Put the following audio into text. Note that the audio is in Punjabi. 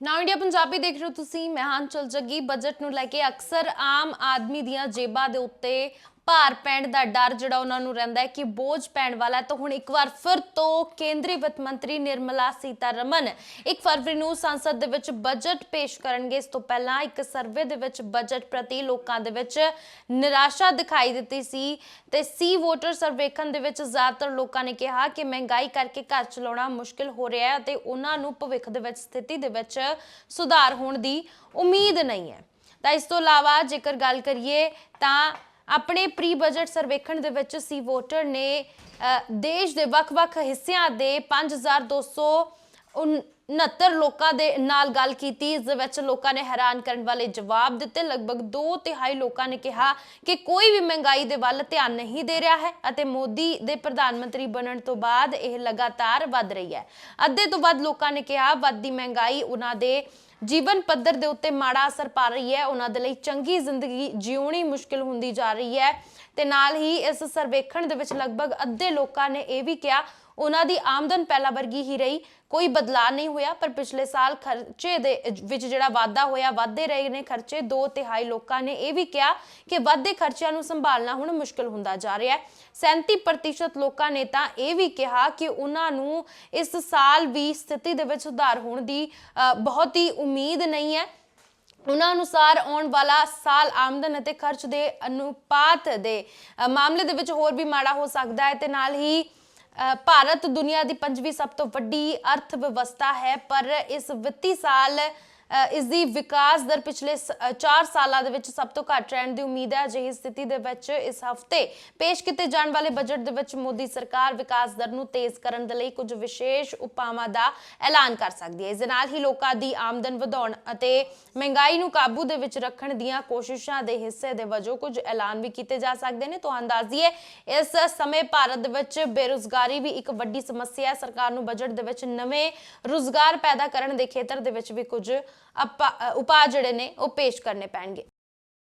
ਨਾउ ਇੰਡੀਆ ਪੰਜਾਬੀ ਦੇਖ ਰਹੇ ਹੋ ਤੁਸੀਂ, ਮੈਂ ਚਲ ਜੱਗੀ। ਬਜਟ ਨੂੰ ਲੈ ਕੇ ਅਕਸਰ ਆਮ ਆਦਮੀ ਦੀਆਂ ਜੇਬਾਂ ਦੇ ਉੱਤੇ ਭਾਰ ਪੈਣ ਦਾ ਡਰ ਜਿਹੜਾ ਉਹਨਾਂ ਨੂੰ ਰਹਿੰਦਾ ਹੈ ਕਿ ਬੋਝ ਪੈਣ ਵਾਲਾ ਤਾਂ ਹੁਣ ਇੱਕ ਵਾਰ ਫਿਰ ਤੋਂ ਕੇਂਦਰੀ ਵਿੱਤ ਮੰਤਰੀ ਨਿਰਮਲਾ ਸੀਤਾਰਮਨ ਇੱਕ ਫਰਵਰੀ ਨੂੰ ਸੰਸਦ ਦੇ ਵਿੱਚ ਬਜਟ ਪੇਸ਼ ਕਰਨਗੇ। ਇਸ ਤੋਂ ਪਹਿਲਾਂ ਇੱਕ ਸਰਵੇ ਦੇ ਵਿੱਚ ਬਜਟ ਪ੍ਰਤੀ ਲੋਕਾਂ ਦੇ ਵਿੱਚ ਨਿਰਾਸ਼ਾ ਦਿਖਾਈ ਦਿੱਤੀ ਸੀ ਤੇ ਸੀ ਵੋਟਰ ਸਰਵੇਖਣ ਦੇ ਵਿੱਚ ਜ਼ਿਆਦਾਤਰ ਲੋਕਾਂ ਨੇ ਕਿਹਾ ਕਿ ਮਹਿੰਗਾਈ ਕਰਕੇ ਘਰ ਚਲਾਉਣਾ ਮੁਸ਼ਕਿਲ ਹੋ ਰਿਹਾ ਹੈ ਤੇ ਉਹਨਾਂ ਨੂੰ ਭਵਿੱਖ ਦੇ ਵਿੱਚ ਸਥਿਤੀ ਦੇ ਵਿੱਚ ਸੁਧਾਰ ਹੋਣ ਦੀ ਉਮੀਦ ਨਹੀਂ ਹੈ। ਤਾਂ ਇਸ ਤੋਂ ਇਲਾਵਾ ਜੇਕਰ ਗੱਲ ਕਰੀਏ ਤਾਂ ਆਪਣੇ ਪ੍ਰੀ ਬਜਟ ਸਰਵੇਖਣ ਦੇ ਵਿੱਚ ਸੀ ਵੋਟਰ ਨੇ ਦੇਸ਼ ਦੇ ਵੱਖ-ਵੱਖ ਹਿੱਸਿਆਂ ਦੇ 5269 ਲੋਕਾਂ ਦੇ ਨਾਲ ਗੱਲ ਕੀਤੀ, ਇਸ ਦੇ ਵਿੱਚ ਲੋਕਾਂ ਨੇ ਹੈਰਾਨ ਕਰਨ ਵਾਲੇ ਜਵਾਬ ਦਿੱਤੇ। ਲਗਭਗ 2 ਤਿਹਾਈ ਲੋਕਾਂ ਨੇ ਕਿਹਾ ਕਿ ਕੋਈ ਵੀ ਮਹਿੰਗਾਈ ਦੇ ਵੱਲ ਧਿਆਨ ਨਹੀਂ ਦੇ ਰਿਹਾ ਹੈ ਅਤੇ ਮੋਦੀ ਦੇ ਪ੍ਰਧਾਨ ਮੰਤਰੀ ਬਣਨ ਤੋਂ ਬਾਅਦ ਇਹ ਲਗਾਤਾਰ ਵੱਧ ਰਹੀ ਹੈ। ਅੱਧੇ ਤੋਂ ਵੱਧ ਲੋਕਾਂ ਨੇ ਕਿਹਾ, ਵੱਧਦੀ ਮਹਿੰਗਾਈ ਉਹਨਾਂ ਦੇ ਜੀਵਨ ਪੱਧਰ ਦੇ ਉੱਤੇ ਮਾੜਾ ਅਸਰ ਪਾ ਰਹੀ ਹੈ। ਉਹਨਾਂ ਦੇ ਲਈ ਚੰਗੀ ਜ਼ਿੰਦਗੀ ਜਿਉਣੀ ਮੁਸ਼ਕਿਲ ਹੁੰਦੀ ਜਾ ਰਹੀ ਹੈ ਤੇ ਨਾਲ ਹੀ ਇਸ ਸਰਵੇਖਣ ਦੇ ਵਿੱਚ ਲਗਭਗ ਅੱਧੇ ਲੋਕਾਂ ਨੇ ਇਹ ਵੀ ਕਿਹਾ ਉਹਨਾਂ ਦੀ ਆਮਦਨ ਪਹਿਲਾਂ ਵਰਗੀ ਹੀ ਰਹੀ। ਕੋਈ ਬਦਲਾਅ ਨਹੀਂ ਹੋਇਆ, ਪਰ ਪਿਛਲੇ ਸਾਲ ਖਰਚੇ ਦੇ ਵਿੱਚ ਜਿਹੜਾ ਵਾਧਾ ਹੋਇਆ ਵਾਧੇ ਰਹੇ ਨੇ ਖਰਚੇ। ਦੋ ਤਿਹਾਈ ਲੋਕਾਂ ਨੇ ਇਹ ਵੀ ਕਿਹਾ ਕਿ ਵਾਧੇ ਖਰਚਿਆਂ ਨੂੰ ਸੰਭਾਲਣਾ ਹੁਣ ਮੁਸ਼ਕਲ ਹੁੰਦਾ ਜਾ ਰਿਹਾ ਹੈ। 37% ਲੋਕਾਂ ਨੇ ਤਾਂ ਇਹ ਵੀ ਕਿਹਾ ਕਿ ਉਹਨਾਂ ਨੂੰ ਇਸ ਸਾਲ ਵੀ ਸਥਿਤੀ ਦੇ ਵਿੱਚ ਸੁਧਾਰ ਹੋਣ ਦੀ ਬਹੁਤ ਹੀ ਉਮੀਦ ਨਹੀਂ ਹੈ। ਉਹਨਾਂ ਅਨੁਸਾਰ ਆਉਣ ਵਾਲਾ ਸਾਲ ਆਮਦਨ ਅਤੇ ਖਰਚ ਦੇ ਅਨੁਪਾਤ ਦੇ ਮਾਮਲੇ ਦੇ ਵਿੱਚ ਹੋਰ ਵੀ ਮਾੜਾ ਹੋ ਸਕਦਾ ਹੈ ਤੇ ਨਾਲ ਹੀ ਭਾਰਤ ਦੁਨੀਆ ਦੀ ਪੰਜਵੀਂ ਸਭ ਤੋਂ ਵੱਡੀ ਅਰਥ ਵਿਵਸਥਾ ਹੈ ਪਰ ਇਸ ਵਿੱਤੀ ਸਾਲ ਇਸ ਦੀ ਵਿਕਾਸ ਦਰ ਪਿਛਲੇ 4 ਸਾਲਾਂ ਦੇ ਵਿੱਚ ਸਭ ਤੋਂ ਘੱਟ ਰਹਿਣ ਦੀ ਉਮੀਦ ਹੈ। ਅਜਿਹੀ ਸਥਿਤੀ ਦੇ ਵਿੱਚ ਇਸ ਹਫ਼ਤੇ ਪੇਸ਼ ਕੀਤੇ ਜਾਣ ਵਾਲੇ ਬਜਟ ਦੇ ਵਿੱਚ ਮੋਦੀ ਸਰਕਾਰ ਵਿਕਾਸ ਦਰ ਨੂੰ ਤੇਜ਼ ਕਰਨ ਦੇ ਲਈ ਕੁਝ ਵਿਸ਼ੇਸ਼ ਉਪਾਵਾਂ ਦਾ ਐਲਾਨ ਕਰ ਸਕਦੀ ਹੈ। ਇਸ ਦੇ ਨਾਲ ਹੀ ਲੋਕਾਂ ਦੀ ਆਮਦਨ ਵਧਾਉਣ ਅਤੇ ਮਹਿੰਗਾਈ ਨੂੰ ਕਾਬੂ ਦੇ ਵਿੱਚ ਰੱਖਣ ਦੀਆਂ ਕੋਸ਼ਿਸ਼ਾਂ ਦੇ ਹਿੱਸੇ ਦੇ ਵਜੋਂ ਕੁਝ ਐਲਾਨ ਵੀ ਕੀਤੇ ਜਾ ਸਕਦੇ ਨੇ। ਤੁਹਾਨੂੰ ਅੰਦਾਜ਼ੀਏ ਇਸ ਸਮੇਂ ਭਾਰਤ ਦੇ ਵਿੱਚ ਬੇਰੁਜ਼ਗਾਰੀ ਵੀ ਇੱਕ ਵੱਡੀ ਸਮੱਸਿਆ ਹੈ। ਸਰਕਾਰ ਨੂੰ ਬਜਟ ਦੇ ਵਿੱਚ ਨਵੇਂ ਰੁਜ਼ਗਾਰ ਪੈਦਾ ਕਰਨ ਦੇ ਖੇਤਰ ਦੇ ਵਿੱਚ ਵੀ ਕੁਝ ਉਪਾਅ ਜਿਹੜੇ ਨੇ ਉਹ ਪੇਸ਼ ਕਰਨੇ ਪੈਣਗੇ।